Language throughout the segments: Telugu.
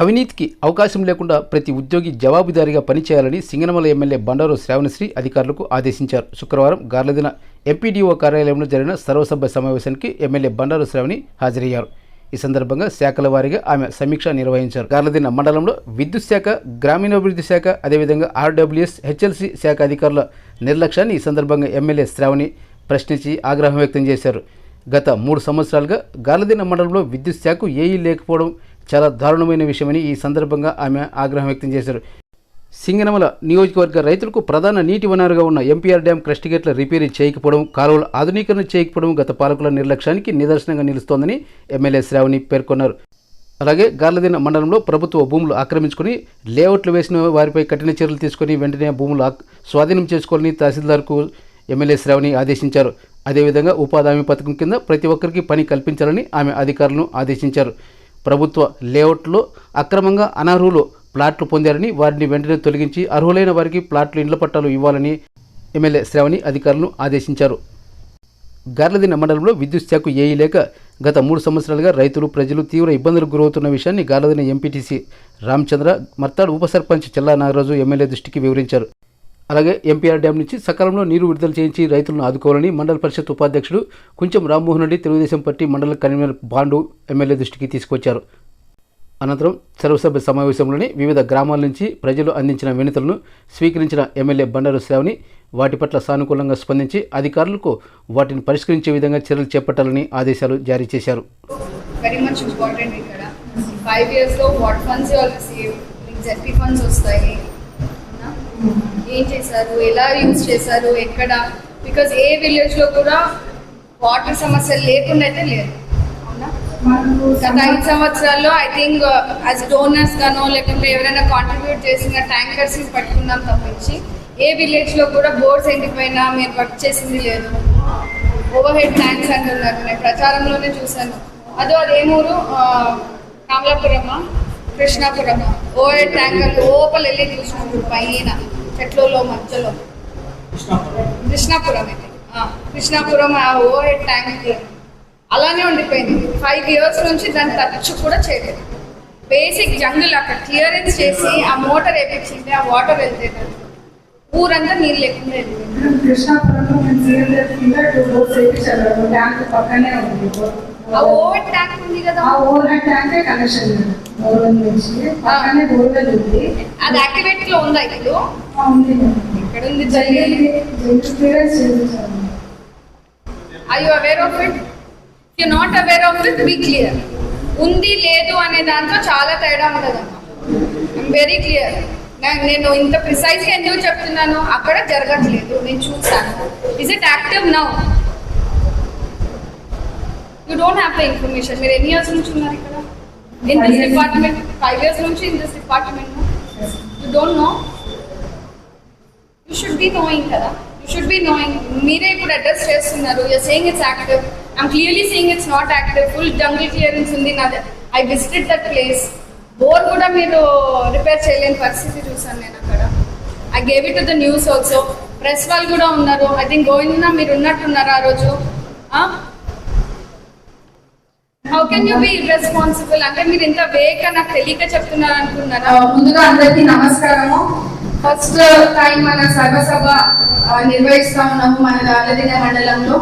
అవినీతికి అవకాశం లేకుండా ప్రతి ఉద్యోగి జవాబుదారీగా పనిచేయాలని సింగనమల ఎమ్మెల్యే బండారు శ్రావణశ్రీ అధికారులకు ఆదేశించారు. శుక్రవారం గార్లదిన ఎంపీడీఓ కార్యాలయంలో జరిగిన సర్వసభ్య సమావేశానికి ఎమ్మెల్యే బండారు శ్రావణి హాజరయ్యారు. ఈ సందర్భంగా శాఖల వారీగా ఆమె సమీక్ష నిర్వహించారు. గార్లదిన మండలంలో విద్యుత్ శాఖ గ్రామీణాభివృద్ధి శాఖ అదేవిధంగా ఆర్డబ్ల్యూఎస్ హెచ్ఎల్సీ శాఖ అధికారుల నిర్లక్ష్యాన్ని ఈ సందర్భంగా ఎమ్మెల్యే శ్రావణి ప్రశ్నించి ఆగ్రహం వ్యక్తం చేశారు. గత మూడు సంవత్సరాలుగా గార్లదిన మండలంలో విద్యుత్ శాఖ ఏఈ లేకపోవడం చాలా దారుణమైన విషయమని ఈ సందర్భంగా ఆమె ఆగ్రహం వ్యక్తం చేశారు. సింగనమల నియోజకవర్గ రైతులకు ప్రధాన నీటి వనరుగా ఉన్న ఎంపీఆర్ డ్యాం క్రస్టిగేట్ల రిపేరీ చేయకపోవడం కాలువల ఆధునీకరణ చేయకపోవడం గత పాలకుల నిర్లక్ష్యానికి నిదర్శనంగా నిలుస్తోందని ఎమ్మెల్యే శ్రావణి పేర్కొన్నారు. అలాగే గార్లదిన మండలంలో ప్రభుత్వ భూములు ఆక్రమించుకొని లేఅవుట్లు వేసిన వారిపై కఠిన చర్యలు తీసుకొని వెంటనే భూములు స్వాధీనం చేసుకోవాలని తహసీల్దార్కు ఎమ్మెల్యే శ్రావణి ఆదేశించారు. అదేవిధంగా ఉపాధి హామీ పథకం కింద ప్రతి ఒక్కరికి పని కల్పించాలని ఆమె అధికారులను ఆదేశించారు. ప్రభుత్వ లేఅవుట్లో అక్రమంగా అనర్హులు ప్లాట్లు పొందారని వారిని వెంటనే తొలగించి అర్హులైన వారికి ప్లాట్లు ఇండ్ల పట్టాలు ఇవ్వాలని ఎమ్మెల్యే శ్రావణి అధికారులను ఆదేశించారు. గార్లదిన మండలంలో విద్యుత్ శాఖ ఏఈ లేక గత మూడు సంవత్సరాలుగా రైతులు ప్రజలు తీవ్ర ఇబ్బందులకు గురవుతున్న విషయాన్ని గార్లదిన ఎంపీటీసీ రామచంద్ర మర్తాడు ఉప సర్పంచ్ చెల్లా నాగరాజు ఎమ్మెల్యే దృష్టికి వివరించారు. అలాగే ఎంపీఆర్ డ్యాం నుంచి సకాలంలో నీరు విడుదల చేయించి రైతులను ఆదుకోవాలని మండల పరిషత్ ఉపాధ్యక్షుడు కొంచెం రామ్మోహన్ రెడ్డి తెలుగుదేశం పార్టీ మండల కన్వీనర్ బాండు ఎమ్మెల్యే దృష్టికి తీసుకొచ్చారు. అనంతరం సర్వసభ్య సమావేశంలోని వివిధ గ్రామాల నుంచి ప్రజలు అందించిన వినతులను స్వీకరించిన ఎమ్మెల్యే బండారు శ్రావణి వాటి పట్ల సానుకూలంగా స్పందించి అధికారులకు వాటిని పరిష్కరించే విధంగా చర్యలు చేపట్టాలని ఆదేశాలు జారీ చేశారు. వెరీ మచ్ ఇంపార్టెంట్ ఇక్కడ. ఫైవ్ ఇయర్స్లో వాట్ ఫండ్స్ మీకు జెడ్పీ ఫండ్స్ వస్తాయి. ఏం చేశారు? ఎలా యూజ్ చేశారు? ఎక్కడ? బికాజ్ ఏ విలేజ్లో కూడా వాటర్ సమస్య లేకుండా అయితే లేదు గత ఐదు సంవత్సరాల్లో ఐ థింక్ యాజ్ డోనర్స్ గానో లేకుంటే ఎవరైనా కాంట్రిబ్యూట్ చేసిన ట్యాంకర్స్ పట్టుకుందాం తప్పించి ఏ విలేజ్లో కూడా బోర్డ్స్ ఎండిపోయినా మీరు వర్క్ చేసింది లేదు. ఓవర్ హెడ్ ట్యాంక్స్ అంటున్నారు నేను ప్రచారంలోనే చూశాను. అదో అదేమూరు కమలాపురమా? కృష్ణాపురమా? ఓవర్ హెడ్ ట్యాంకర్ లోపల వెళ్ళి చూసినప్పుడు పైన చెట్లలో మధ్యలో. కృష్ణాపురం ఇది. కృష్ణాపురం ఆ ఓవర్ ట్యాంక్ అలానే ఉండిపోయింది. ఫైవ్ ఇయర్స్ నుంచి దాన్ని టచ్ కూడా చేయలేదు. బేసిక్ జంగుల్ అక్కడ క్లియరెన్స్ చేసి ఆ మోటార్ వేపించింది ఆ వాటర్ వెళ్తే ఊరంతా నీళ్ళు లేకుండా వెళ్ళిపోయింది. కృష్ణాపురంలో మేము సీఎం కింద టూ వేయించారు పక్కనే ఉంది. ఓవర్ ట్యాంక్ ఉంది కదా. ఆ ఓవర్ ట్యాంకే కనెక్షన్ బోర్వెల్ నుంచి పక్కనే బోర్వెల్ ఉంది. అది యాక్టివేట్లో ఉందా ఇప్పుడు? ఆ, ఉంది. ఎక్కడ ఉంది జరిగేది క్లియరెన్స్ చేయించారు I you aware of it you not aware of it be clear ఉంది లేదు అనే దాంట్లో చాలా తేడా ఉంటుందమ్మా. వెరీ క్లియర్ నేను ఇంత ప్రిసైజ్గా ఎందుకు చెప్తున్నాను అక్కడ జరగట్లేదు. నేను చూసాను is it active now you don't have the information మీరు ఎన్ని ఇయర్స్ నుంచి ఉన్నారు ఇక్కడ? In this department five years నుంచి in this department you don't know you should be knowing కదా. యూ షుడ్ బి నోయింగ్ మీరే ఇప్పుడు అడ్రస్ చేస్తున్నారు. You're saying it's active I'm clearly saying it's not active full jungle clearance ఉంది నాది. I visited that place bore కూడా మీరు రిపేర్ చేయలేని పరిస్థితి చూసాను నేను అక్కడ. I gave it to the news also press వాళ్ళు కూడా ఉన్నారు. ఐ థింక్ గోవింద మీరు ఉన్నట్టున్నారు ఆ రోజు. How can you be responsible అంటే మీరు ఇంత వేగ నాకు తెలియక చెప్తున్నారు అనుకున్నారా ముందుగా అందరికీ నమస్కారము. ఫస్ట్ టైం మన సర్వసభ నిర్వహిస్తా ఉన్నాము మన రాజదిన మండలంలో.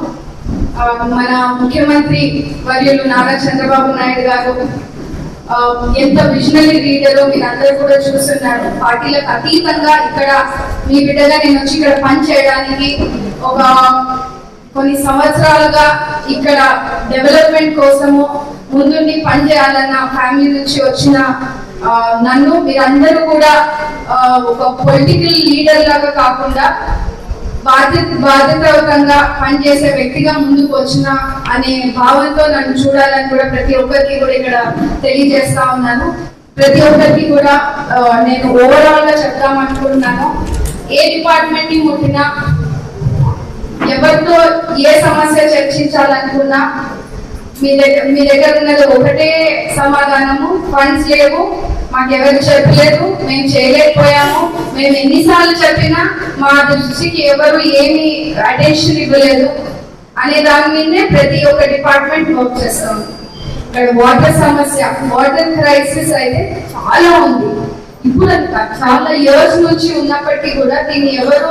మన ముఖ్యమంత్రి వర్యులు నారా చంద్రబాబు నాయుడు గారు. ఎంత విజనరీ లీడరో మీరు అందరూ కూడా చూస్తున్నారు. పార్టీలకు అతీతంగా ఇక్కడ మీ బిడ్డగా నేను వచ్చి ఇక్కడ పని చేయడానికి ఒక కొన్ని సంవత్సరాలుగా ఇక్కడ డెవలప్మెంట్ కోసము ముందుండి పని చేయాలన్న ఫ్యామిలీ నుంచి వచ్చిన నన్ను మీరందరూ కూడా ఒక పొలిటికల్ లీడర్ లాగా కాకుండా బాధ్యత బాధ్యతాయుతంగా పనిచేసే వ్యక్తిగా ముందుకు వచ్చిన అనే భావంతో నన్ను చూడాలని కూడా ప్రతి ఒక్కరికి కూడా ఇక్కడ తెలియజేస్తా ఉన్నాను. ప్రతి ఒక్కరికి కూడా నేను ఓవరాల్గా చెప్తామనుకుంటున్నాను ఏ డిపార్ట్మెంట్ని ముట్టినా ఏ సమస్య చర్చించాలనుకున్నా మీ దగ్గర మీ దగ్గర ఉన్నది ఒకటే సమాధానము. ఫండ్స్ లేవు మాకు ఎవరు చెప్పలేదు మేము చేయలేకపోయాము. మేము ఎన్నిసార్లు చెప్పినా మా దృష్టికి ఎవరు ఏమి అటెన్షన్ ఇవ్వలేదు అనే దాని మీదనే ప్రతి ఒక్క డిపార్ట్మెంట్ వర్క్ చేస్తాం ఇక్కడ వాటర్ సమస్య వాటర్ క్రైసిస్ అయితే చాలా ఉంది. ఇప్పుడు అది చాలా ఇయర్స్ నుంచి ఉన్నప్పటికీ కూడా దీన్ని ఎవరు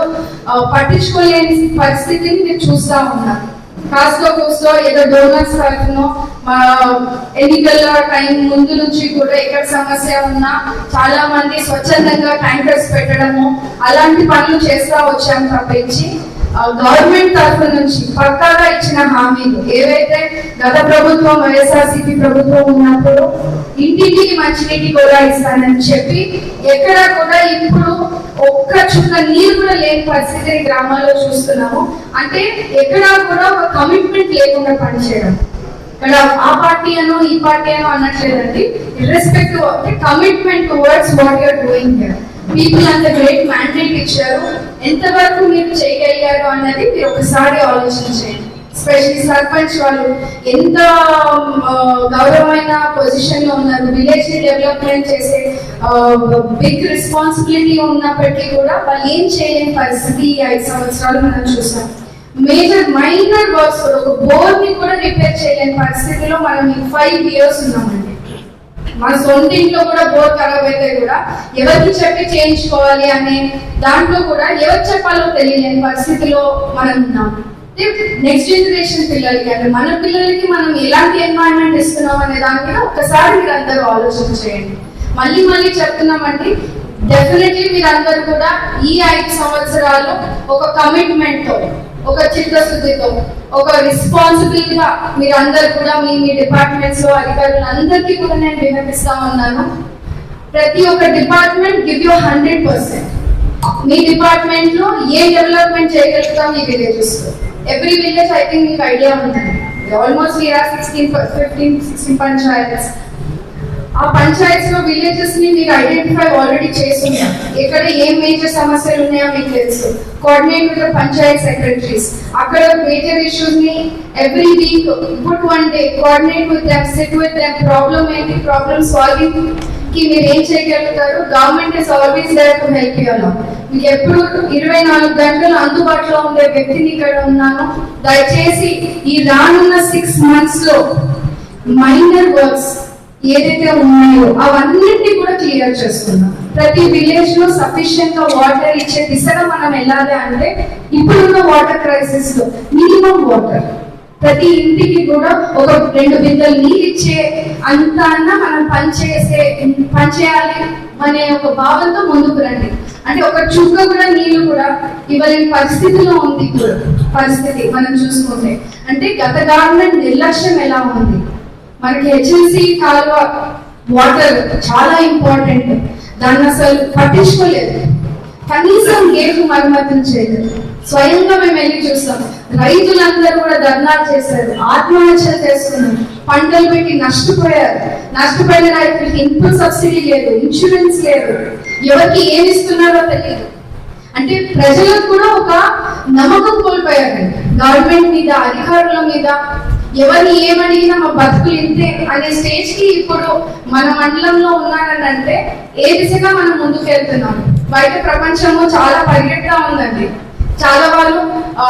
పట్టించుకోలేని పరిస్థితిని మీరు చూస్తా ఉన్నాను కాస్తో కూస్తో ఏదో డోనర్స్ తరఫునో మా ఎన్నికల టైం ముందు నుంచి కూడా ఎక్కడ సమస్య ఉన్నా చాలా మంది స్వచ్ఛందంగా ట్యాంకర్స్ పెట్టడము అలాంటి పనులు చేస్తా వచ్చాము తప్పించి గవర్నమెంట్ తరఫు నుంచి పక్కాగా ఇచ్చిన హామీలు ఏవైతే గత ప్రభుత్వం వైఎస్ఆర్సీపీ ప్రభుత్వం ఉన్నప్పుడు ఇంటింటికి మంచినీటి కూడా ఇస్తానని చెప్పి ఎక్కడ కూడా ఇప్పుడు ఒక్క చుక్క నీరు కూడా లేని పరిస్థితి గ్రామాల్లో చూస్తున్నాము. అంటే ఎక్కడ కూడా ఒక కమిట్మెంట్ లేకుండా పనిచేయడం. ఇక్కడ ఆ పార్టీ అను ఈ పార్టీ అను అన్నట్లేదండి irrespective commitment towards what you're doing here people అంత గ్రేట్ మ్యాండేట్ ఇచ్చారు. ఎంతవరకు మీరు చేయగలిగారు అన్నది మీరు ఒకసారి ఆలోచించండి. చేయండి సర్పంచ్ వాళ్ళు ఎంత గౌరవమైన పొజిషన్లో ఉన్నారు. విలేజ్ని డెవలప్మెంట్ చేసే బిగ్ రెస్పాన్సిబిలిటీ ఉన్నప్పటికీ కూడా వాళ్ళు ఏం చేయలేని పరిస్థితి ఈ ఐదు సంవత్సరాలు మనం చూసాం. మేజర్ మైనర్ వర్క్స్ ఒక బోర్ని కూడా రిపేర్ చేయలేని పరిస్థితిలో మనం ఈ ఫైవ్ ఇయర్స్ ఉన్నామండి. మన సొంత ఇంట్లో కూడా బోర్ ఖరాబ్ అయితే కూడా ఎవరికి చెప్పి చేయించుకోవాలి అనే దాంట్లో కూడా ఎవరు చెప్పాలో తెలియలేని పరిస్థితిలో మనం ఉన్నాం. నెక్స్ట్ జనరేషన్ పిల్లలకి అంటే మన పిల్లలకి మనం ఎలాంటి ఎన్వైరన్మెంట్ ఇస్తున్నాం అనే దాని మీద ఒక్కసారి మీరు అందరూ ఆలోచన చేయండి. మళ్ళీ మళ్ళీ చెప్తున్నామండి డెఫినెట్లీ మీరందరూ కూడా ఈ ఐదు సంవత్సరాలు ఒక కమిట్మెంట్తో ఒక చిత్తశుద్ధితో ఒక రెస్పాన్సిబుల్గా మీరందరూ కూడా మీ మీ డిపార్ట్మెంట్స్లో అధికారులు అందరికీ కూడా నేను విన్నపిస్తా ఉన్నాను ప్రతి ఒక్క department give you hundred percent మీ డిపార్ట్మెంట్లో ఏ డెవలప్మెంట్ చేయగలుగుతాం ఈ విలేజెస్లో. ఎవ్రీ విలేజ్ ఐ థింక్ మీకు ఐడియా ఉంటుంది almost we are sixteen fifteen sixteen panchayats ఆ పంచాయత్స్లో విలేజెస్ని మీరు ఐడెంటిఫై ఆల్రెడీ చేస్తున్నారు ఎక్కడ ఏం మేజర్ సమస్యలు ఉన్నాయో మీకు తెలుసు. కోఆర్డినేట్ విత్ పంచాయత్ సెక్రటరీస్ అక్కడ మేజర్ ఇష్యూస్ని ఎవ్రీ వీక్ ఇప్పుడు one day coordinate with them sit with them problem ఏంటి ప్రాబ్లమ్ సాల్వింగ్కి మీరు ఏం చేయగలుగుతారు? Government is always there to help you అలా మీకు ఎప్పుడు ఇరవై నాలుగు గంటలు అందుబాటులో ఉండే వ్యక్తిని ఇక్కడ ఉన్నాను. దయచేసి ఈ రానున్న సిక్స్ మంత్స్లో మైనర్ వర్క్స్ ఏదైతే ఉన్నాయో అవన్నింటినీ కూడా క్లియర్ చేస్తున్నాం. ప్రతి విలేజ్లో సఫిషియెంట్గా వాటర్ ఇచ్చే దిశగా మనం వెళ్ళాలి అంటే ఇప్పుడున్న వాటర్ క్రైసిస్లో మినిమం వాటర్ ప్రతి ఇంటికి కూడా ఒక రెండు బిందెలు నీళ్ళు ఇచ్చే అంత అన్న మనం పనిచేసే పనిచేయాలి అనే ఒక భావంతో ముందుకు రండి. అంటే ఒక చుక్క కూడా నీళ్ళు కూడా ఇవ్వలేని పరిస్థితిలో ఉంది ఇప్పుడు. పరిస్థితి మనం చూసుకుంటే. అంటే గత గవర్నమెంట్ నిర్లక్ష్యం ఎలా ఉంది? మనకి హెచ్ఎల్సి కాలువ వాటర్ చాలా ఇంపార్టెంట్ దాన్ని అసలు పట్టించుకోలేదు. కనీసం గేటు మరమ్మతులు చేయలేదు. స్వయంగా మేము వెళ్ళి చూస్తాం రైతులందరూ కూడా ధర్నాలు చేశారు. ఆత్మహత్యలు చేస్తున్నారు పంటలు పెట్టి నష్టపోయారు. నష్టపోయిన రైతులకి ఇన్పుట్ సబ్సిడీ లేదు ఇన్సూరెన్స్ లేదు. ఎవరికి ఏమి ఇస్తున్నారో తెలియదు. అంటే ప్రజలకు కూడా ఒక నమ్మకం కోల్పోయారు గవర్నమెంట్ మీద అధికారుల మీద ఎవరిని ఏమడిగినా మా బతుకులు ఇంతే అనే స్టేజ్కి ఇప్పుడు మన మండలంలో ఉన్నారని అంటే ఏ దిశగా మనం ముందుకు వెళ్తున్నాం బయట ప్రపంచము చాలా పరిగెట్టుగా ఉందండి. చాలా వాళ్ళు ఆ,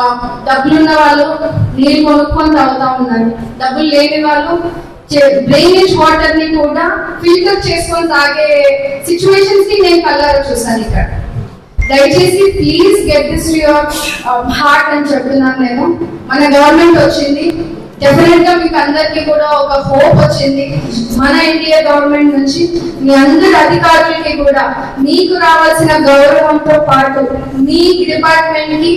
డబ్బులున్న వాళ్ళు నీళ్ళు కొనుక్కొని తాగుతా ఉన్నారు. డబ్బులు లేని వాళ్ళు డ్రైనేజ్ వాటర్ని కూడా ఫిల్టర్ చేసుకొని తాగే సిచ్యువేషన్స్ని నేను కళ్ళారా చూసాను ఇక్కడ. దయచేసి please get this your heart అని చెప్తున్నాను నేను. మన గవర్నమెంట్ వచ్చింది. డెఫినెట్గా మీకు అందరికీ కూడా ఒక హోప్ వచ్చింది. మన ఎన్డీఏ గవర్నమెంట్ నుంచి మీ అందరి అధికారులకి కూడా మీకు రావాల్సిన గౌరవంతో పాటు మీ డిపార్ట్మెంట్కి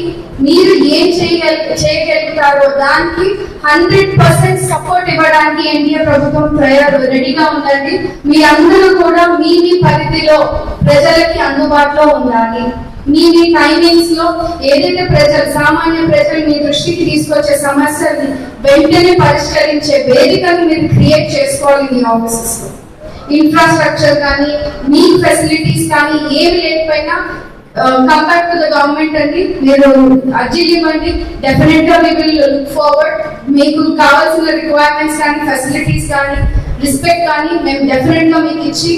మీరు ఏం చేయగల చేయగలుగుతారో దానికి హండ్రెడ్ పర్సెంట్ సపోర్ట్ ఇవ్వడానికి ఎన్డీఏ ప్రభుత్వం తయారు రెడీగా ఉందండి. మీ అందరూ కూడా మీ మీ పరిధిలో ప్రజలకి అందుబాటులో ఉండాలి. మీ మీ టైమింగ్స్లో ఏదైతే ప్రజలు సామాన్య ప్రజలు మీ దృష్టికి తీసుకొచ్చే సమస్యల్ని వెంటనే పరిష్కరించే వేదికను మీరు క్రియేట్ చేసుకోవాలి మీ ఆఫీసెస్లో. ఇన్ఫ్రాస్ట్రక్చర్ కానీ మీ ఫెసిలిటీస్ కానీ ఏమి లేకపోయినా కంపేర్ టు ద గవర్నమెంట్ అండి. మీరు అర్జీలు ఇవ్వండి. డెఫినెట్గా వి విల్ లుక్ ఫార్వర్డ్ మీకు కావాల్సిన రిక్వైర్మెంట్స్ కానీ ఫెసిలిటీస్ కానీ రిస్పెక్ట్ కానీ మేము డెఫినెట్గా మీకు ఇచ్చి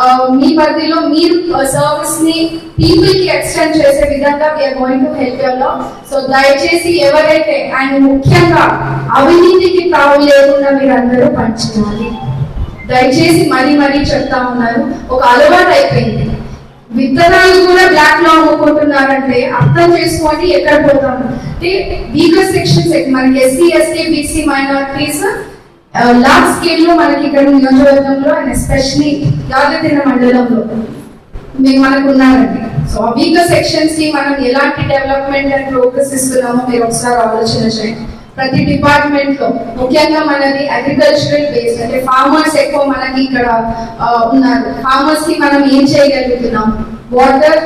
uh, మీ పరిధిలో మీరు uh, సర్వీస్ని పీపుల్కి ఎక్స్టెండ్ చేసే విధంగా we are going to help your so దయచేసి ఎవరైతే అండ్ ముఖ్యంగా అవినీతికి తావు లేకుండా మీరు అందరూ పనిచేయాలి. దయచేసి మరీ మరీ చెప్తా ఉన్నారు. ఒక అలవాటు అయిపోయింది. విత్తనాలు కూడా బ్లాక్లో అమ్ముకుంటున్నారంటే అర్థం చేసుకోండి ఎక్కడ పోతాం. అంటే వీకర్ సెక్షన్స్ మనకి SC ST BC minorities large స్కేల్లో మనకి ఇక్కడ నియోజకవర్గంలో అండ్ ఎస్పెషలీ యాదగిరి మండలంలో మేము మనకు ఉన్నారండి. సో వీకర్ సెక్షన్స్కి మనం ఎలాంటి డెవలప్మెంట్ అండ్ ప్రోగ్రెస్ ఇస్తున్నామో మీరు ఒకసారి ఆలోచన చేయండి. ప్రతి డిపార్ట్మెంట్లో ముఖ్యంగా మనది అగ్రికల్చరల్ బేస్ అంటే ఫార్మర్స్ ఎక్కువ మనకి ఇక్కడ ఉన్నారు. ఫార్మర్స్కి మనం ఏం చేయగలుగుతున్నాం? వాటర్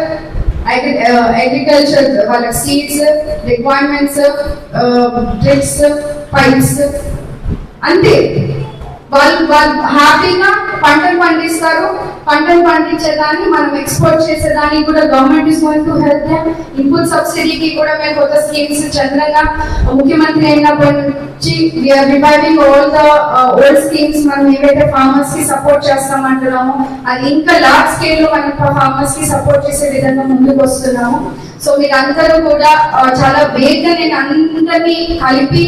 అగ్రికల్చర్ వాళ్ళ సీడ్స్ రిక్వైర్మెంట్స్ డ్రిప్స్ పైప్స్ అంతే. వాళ్ళు వాళ్ళు హ్యాపీగా పంటలు పండిస్తారు. పంటలు పండించేదాన్ని మనం ఎక్స్పోర్ట్ చేసేదానికి కూడా government is going to help input సబ్సిడీకి కూడా మేము కొత్త స్కీమ్స్ చంద్రంగా ముఖ్యమంత్రి అయినప్పటి నుంచి we are reviving all the old schemes మనం ఏవైతే ఫార్మర్స్కి సపోర్ట్ చేస్తామంటున్నామో అది ఇంకా లార్జ్ స్కేల్లో మనం ఫార్మర్స్కి సపోర్ట్ చేసే విధంగా ముందుకు వస్తున్నాము. సో మీరందరూ కూడా చాలా వేగ్గా నేను అందరినీ కలిపి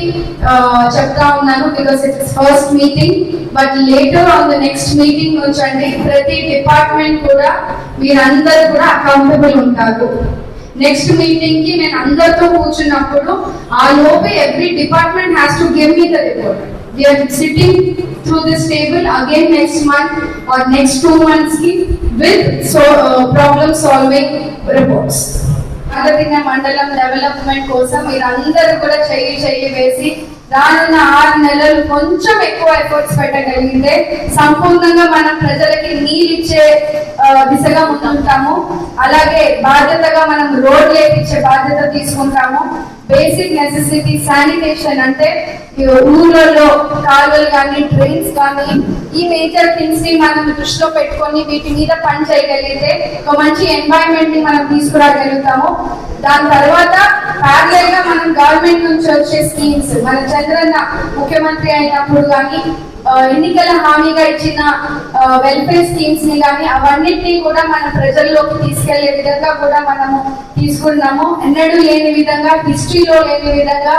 చెప్తా ఉన్నాను because it is first meeting but later on the next meeting నుంచి ప్రతి డిపార్ట్మెంట్ కూడా మీరందరూ కూడా అకౌంటబుల్ ఉంటారు. నెక్స్ట్ మీటింగ్కి నేను అందరితో కూర్చున్నప్పుడు ఆ లోపే every department has to give me the report we sitting through this table again next month or next two మంత్స్కి with so problem solving reports solving మండలం డెవలప్మెంట్ కోసం మీరందరూ కూడా చెయ్యి చెయ్యి వేసి రానున్న ఆరు నెలలు కొంచెం ఎక్కువ ఎఫర్ట్స్ పెట్టగలిగితే సంపూర్ణంగా మనం ప్రజలకి నీళ్ళిచ్చే దిశగా ముందుంటాము. అలాగే బాధ్యతగా మనం రోడ్లు లేపించే బాధ్యత తీసుకుంటాము. బేసిక్ నెసెసిటీ శానిటేషన్ అంటే ఊళ్ళలో కాలువలు కానీ డ్రైన్స్ కానీ ఈ మేజర్ థింగ్స్ని మనం దృష్టిలో పెట్టుకొని వీటి మీద పని చేయగలిగితే ఒక మంచి ఎన్వైరన్మెంట్ని మనం తీసుకురాగలుగుతాము. దాని తర్వాత ప్యారలల్గా మనం గవర్నమెంట్ నుంచి వచ్చే స్కీమ్స్ మన చంద్రన్న ముఖ్యమంత్రి అయినప్పుడు కానీ ఎన్నికల హామీగా ఇచ్చిన వెల్ఫేర్ స్కీమ్స్ని కానీ అవన్నిటినీ కూడా మన ప్రజల్లోకి తీసుకెళ్ళే విధంగా కూడా మనము తీసుకున్నాము. ఎన్నడూ లేని విధంగా హిస్టరీలో లేని విధంగా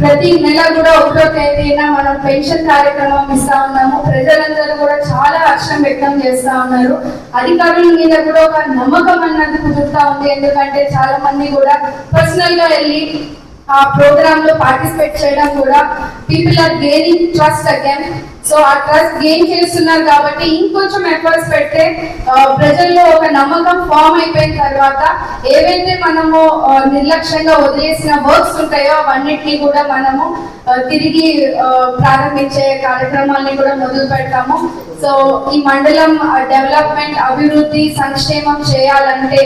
ప్రతి నెల కూడా ఒకటో తేదీన మనం పెన్షన్ కార్యక్రమం ఇస్తా ఉన్నాము. ప్రజలందరూ కూడా చాలా హర్షం వ్యక్తం చేస్తా ఉన్నారు. అధికారుల మీద కూడా ఒక నమ్మకం అన్నది కుదురుతా ఉంది. ఎందుకంటే చాలా మంది కూడా పర్సనల్గా వెళ్ళి ఆ ప్రోగ్రామ్లో పార్టిసిపేట్ చేయడం కూడా people are gaining trust again so ఆ ట్రస్ట్ గెయిన్ చేస్తున్నారు కాబట్టి ఇంకొంచెం ఎఫర్ట్స్ పెడితే ప్రజల్లో ఒక నమ్మకం ఫామ్ అయిపోయిన తర్వాత ఏవైతే మనము నిర్లక్ష్యంగా వదిలేసిన వర్క్స్ ఉంటాయో అవన్నిటిని కూడా మనము తిరిగి ప్రారంభించే కార్యక్రమాల్ని కూడా మొదలు పెడతాము. సో ఈ మండలం డెవలప్మెంట్ అభివృద్ధి సంక్షేమం చేయాలంటే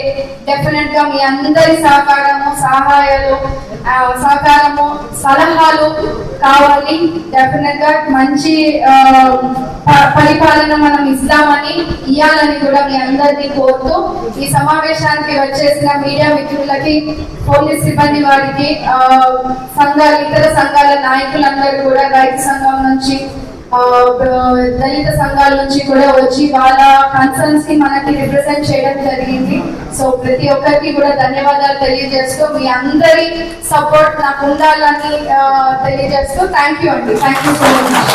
డెఫినెట్గా మీ అందరి సహకారము సహాయాలు సహకారము సలహాలు కావాలి. డెఫినెట్గా మంచి ఆ, పరిపాలన మనం ఇస్తామని ఇవ్వాలని కూడా మీ అందరినీ కోరుతూ ఈ సమావేశానికి వచ్చేసిన మీడియా మిత్రులకి పోలీస్ సిబ్బంది వారికి ఆ, సంఘాల ఇతర సంఘాల నాయకులందరూ కూడా రైతు సంఘం నుంచి దళిత సంఘాల నుంచి కూడా వచ్చి వాళ్ళ కన్సర్న్స్ని మనకి రిప్రజెంట్ చేయడం జరిగింది. సో ప్రతి ఒక్కరికి కూడా ధన్యవాదాలు తెలియజేస్తూ మీ అందరి సపోర్ట్ నాకు ఉండాలని తెలియజేస్తూ థ్యాంక్ యూ అండి. Thank you so much